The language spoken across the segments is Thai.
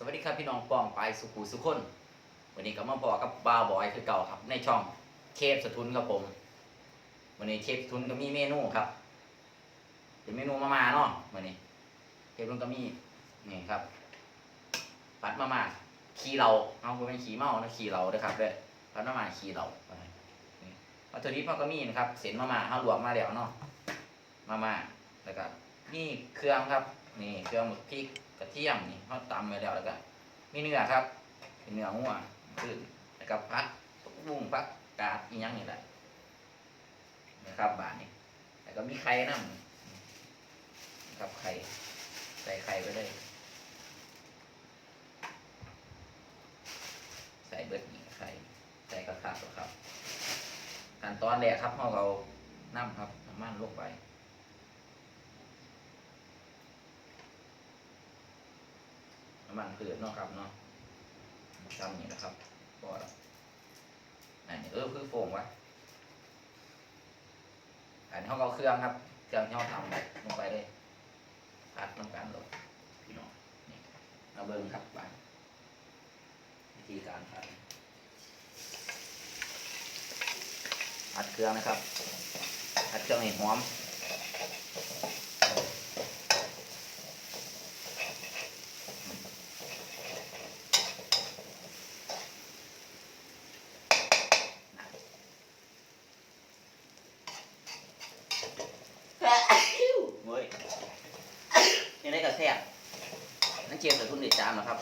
สวัสดีครับพี่น้องป้องไปายสุขุสุขคน วันนี้ก็มาบอกกับบาบอยคือเก่าครับ ในช่องเคฟสทุนครับผม วันนี้เคฟสทุนก็มีเมนูครับ เป็นเมนูมาม่าเนาะวันนี้ เคฟสทุนก็มีนี่ครับปัดมาม่าขี้เราเอาเป็นขี้เมานะขี้เราด้อครับเด้อปัดมามาขี้เราวัตถุดิบเราก็มีนะครับเส้นมาม่าเอาหลวกมาแล้วเนาะมาม่าแล้วก็นี่เครื่องครับ นี่เครื่องหมกพริก กระเทียมนี่เขาตำไว้แล้วแล้วก็มีเนื้อครับเป็นเนื้อหัวขึ้นแล้วก็พักบุ้งพักกาดอีหยังนี่แหละนะครับบาทนี้แล้วก็มีไข่น้ำนะครับไข่ใส่ไข่ไปเลยใส่เบิดนี่ไข่ใส่กระคับกระครับขั้นตอนแรกครับเราเอาน้ำครับน้ำมันลงไป น้ำมันพืชเนาะครับเนาะทำอย่างนี้นะครับพอแล้วอันนี้เออคือโฟงวะอันนี้เขาเอาเครื่องครับเครื่องที่เขาทำลงไปเลยพัดน้ำกันลงพี่น้องนี่เอาเบิ้งครับไปวิธีการพัดพัดเครื่องนะครับพัดเครื่องให้หอม เว้ยยังได้กระแทกนั่นเชียร์แต่ทุนเด็ดจามนะครับ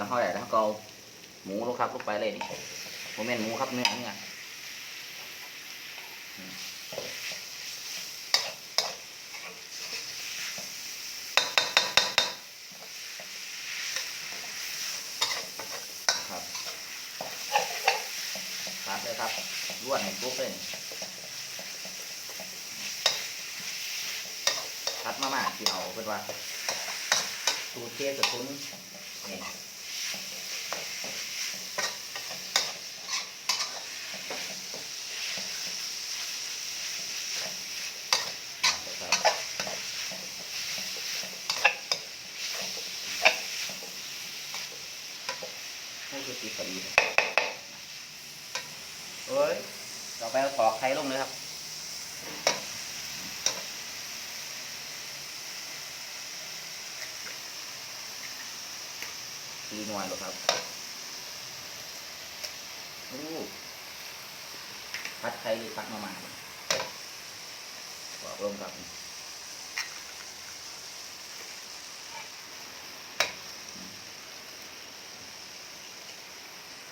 เกลือห้อยแล้วก็หมูลงครับลงไปเลยนี่โมเมนหมูครับเนื้อเนื้ออืมครับครับเลยครับรวดให้ปุ๊บเลยพัดมาม่าที่เอาเป็นว่าสูเทสทุนนี่ นี่คือตีพอดีเอ้ยต่อไปเราตอกไข่ลงเลยครับตีหน่วยหรอครับอู้พัดไข่หรือพัดมามาบอกลงครับ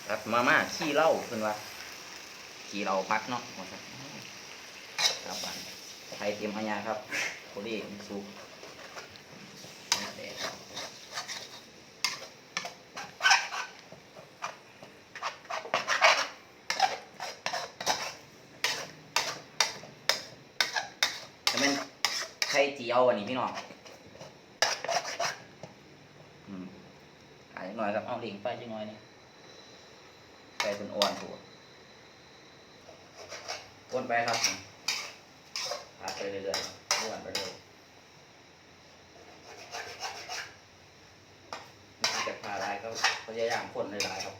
ครับมาม่าขี้เหล้าเพิ่นว่าขี้เหล้าพักเนาะว่าซั่นครับบ้านไทยเตรียมพญาครับโคดีมันสุกแดดแต่เป็นไข่เจียวอันนี้พี่น้องอืมอ่าจักหน่อยครับเอาเหลิงไปจักหน่อยนี่ ไก่เป็นอ่อนถูกวนไปครับพัดไปเรื่อยๆม้วนไปเรื่อยวิธีจะพาได้ก็พยายามคนหลายๆครับ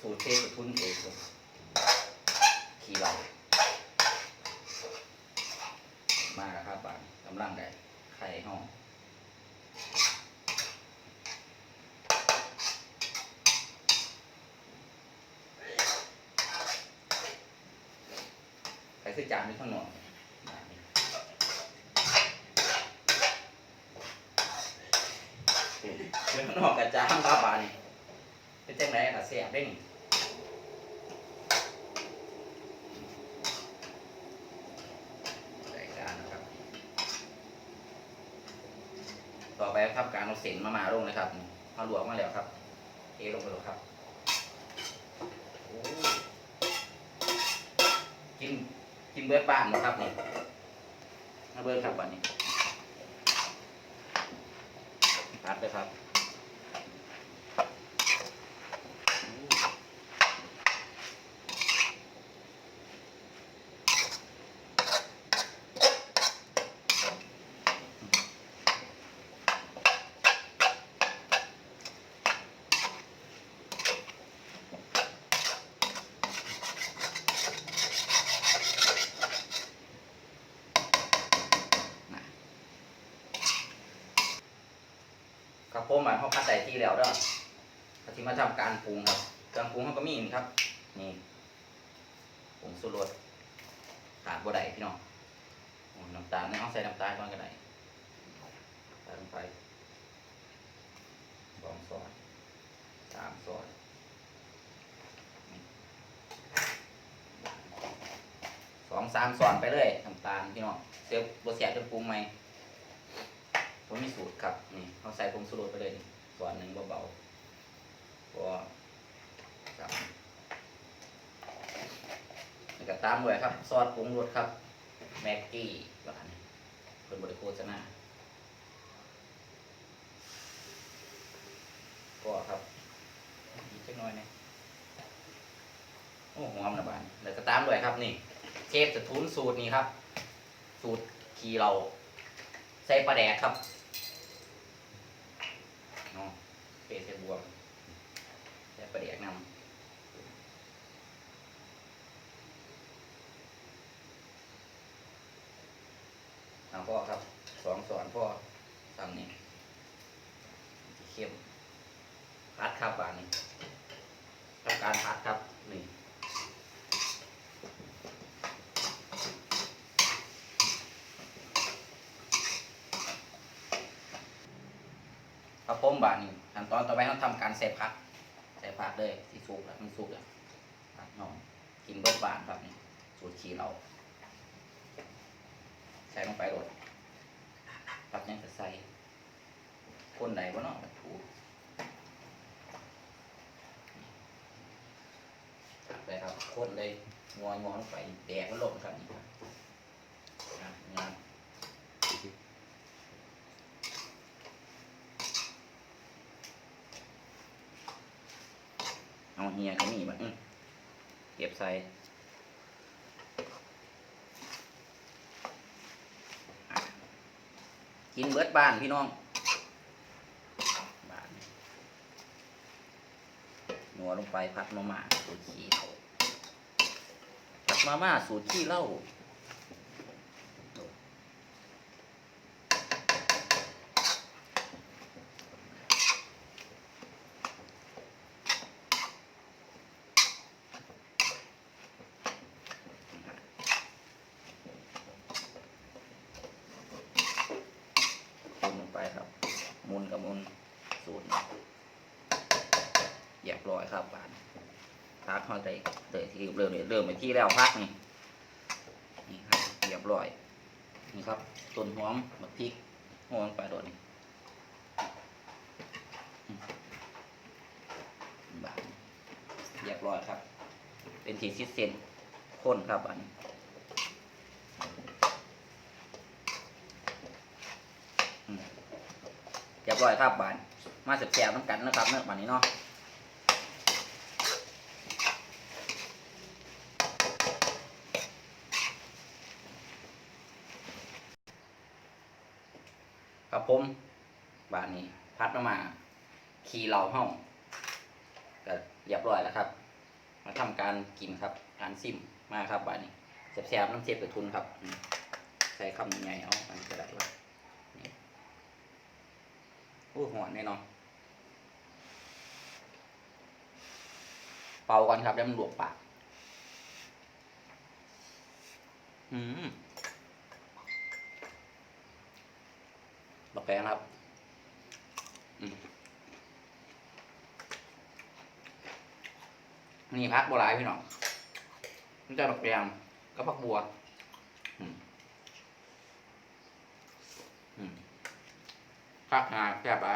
สูตรเทสทุนเองขี่เรามาแล้วครับบานกำลังได้ไข่ห้อง ใคือจานนี้ข้างนอกเดี๋ยวข้างนอกกับจานครับบานเป็นจังไรกับเสียบได้นี่ต่อไปครับการเอาเส้นมามาลงเลยครับมาลวกมาแล้วครับ เทลงไปเลยครับโอ้กิน กินเบิร์ดบ้านนะครับนี่มาเบิร์ดครับวันนี้ตัดเลยครับ ผมอะเขาคัดใส่ที่แล้วเด้อเขาที่มาทำการปรุงครับเครื่องปรุงเขาก็มีนี่ครับ นี่ผงสุรสขาดบ่ได้พี่น้องน้ำตาลเนี่ยเอาใส่น้ำตาลก่อนก็ได้ใส่ลงไปสองช้อนสามช้อนสองสามช้อนไปเลยน้ำตาลพี่น้องเดี๋ยวบดเสียจะปรุงใหม ผมมีสูตรครับนี่เขาใส่ผงสูตรไปเลยนี่ส่วนหนึ่งเบาๆก็สามแล้วก็ตามด้วยครับ ซอสปรุงรสครับแม็กกี้หวานเป็นบริโภคนาก็ครับอีกสักน่อยนึงโอ้หอมนะบานแล้วก็ตามด้วยครับนี่เชฟจะทุนสูตรนี้ครับ สูตรขีเราใส่ปลาแดกครับ เนาะเปใส่บวมใส่ประเดียกนำเอาพ่อครับสองสอนพ่อทำนี่เข้มพัดครับบานนี้ทำการพัดครับนี่ครับผมบานนี้ขั้นตอนต่อไปเราทำการใส่ผักใส่ผักเลยที่สุกแล้วมันสุกแล้วผักน้องกินเบิดบานครับนี่สูตรชีเรา ส่ลงไปโดดผักยังจะใส่คนใดบ่เนาะถูไปครับคนเลยงอยงอลงไปแดกมันลงครับนี่ครับอะงานเอาเฮียก็มีบัดอื้อเก็บใส่อะ กินเบิดบ้านพี่น้องบ้านนัวลงไปพัดมาม่าสูตรขี้เหล้าพัดมาม่าสูตรขี้เหล้าคนลงไปครับ มุนกับมุนสูนี้เรียบร้อยครับบ้านพักเข้าใจเลยที่เริ่มเริ่มไปที่แล้วพักนี่นี่ครับเรียบร้อยนี่ครับต้นหอมมะพริกหอมไปโดดนี่อืมบ้านเรียบร้อยครับ เป็นทีซิสเซนข้นครับอันนี้อืมเรีย บร้อยครับบานมาเสียบแสบน้ำกันนะครับเนื้อบานนี้เนาะครับผมบานนี้พัดมามาขี่เราห้องก็เรียบร้อยแล้วครับ มาทำการกินครับการซิมมาครับบานนี้แซ่บๆน้ำเจ็บไปทุนครับใส่คำใหญ่ๆเอาอันนี้ก็ได้ว่านี่ อนแน่นอนเป่าก่อนครับแล้วมันหลวกปากอืมบักแปงครับอืมนี่พักโบราณพี่น้องนี่จะบักแปงก็พักบัว อืมอืม พักงาแค่ปะ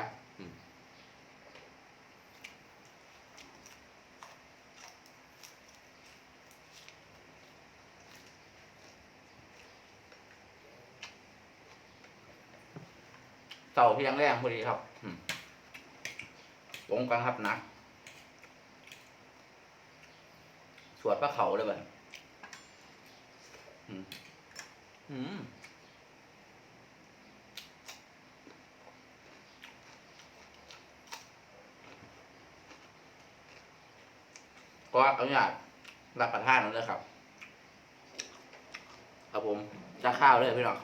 เต่าเพียงแรงพอดีครับอืมตรงกันครับนะสวดพระเขาเลยบบอืมอืม ก็อนุญาตรับประทานแล้วเลยครับ ครับผมจะข้าวเลยพี่น้อง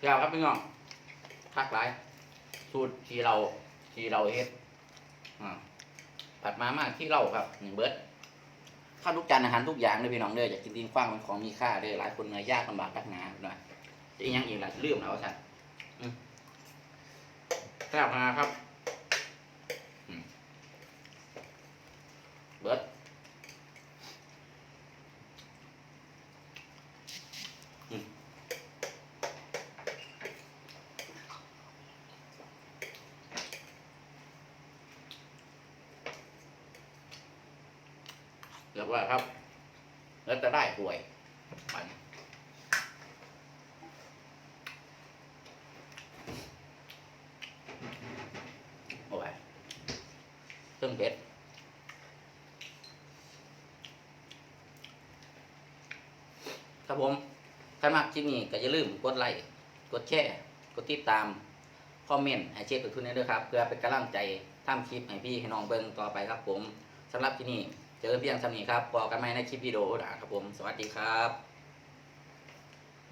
แก้วครับพี่น้องคักหลายสูตรที่เราที่เราเฮ็ดอ่าผัดมาม่าที่เราครับหนึ่งเบิร์ดข้าวทุกจานอาหารทุกอย่างเลยพี่น้องเด้ออยากกินดินกว้างเป็นของมีค่าเด้อหลายคนเนื่อยยากลำบากนักหนาหน่อยจะอีกอยังอีกล่ะลืมแล้วสัตว แซ่บมาครับเบิร์ดเรียกว่าครับ แล้วจะได้ป่วยไปโอ้ยเครื่องเพชร ครับผมใครมากคลิปนี้ก็อย่าลืมกดไลค์กดแชร์กดติดตามคอมเมนต์ให้เชฟกับทุนนี้ด้วยครับ เพื่อเป็นกำลังใจทำคลิปให้พี่ให้น้องเบิ้งต่อไปครับผมสำหรับที่นี่เจอเพียงสำนีครับบอกกันไหมในคลิปวิดีโอนะครับผม สวัสดีครับ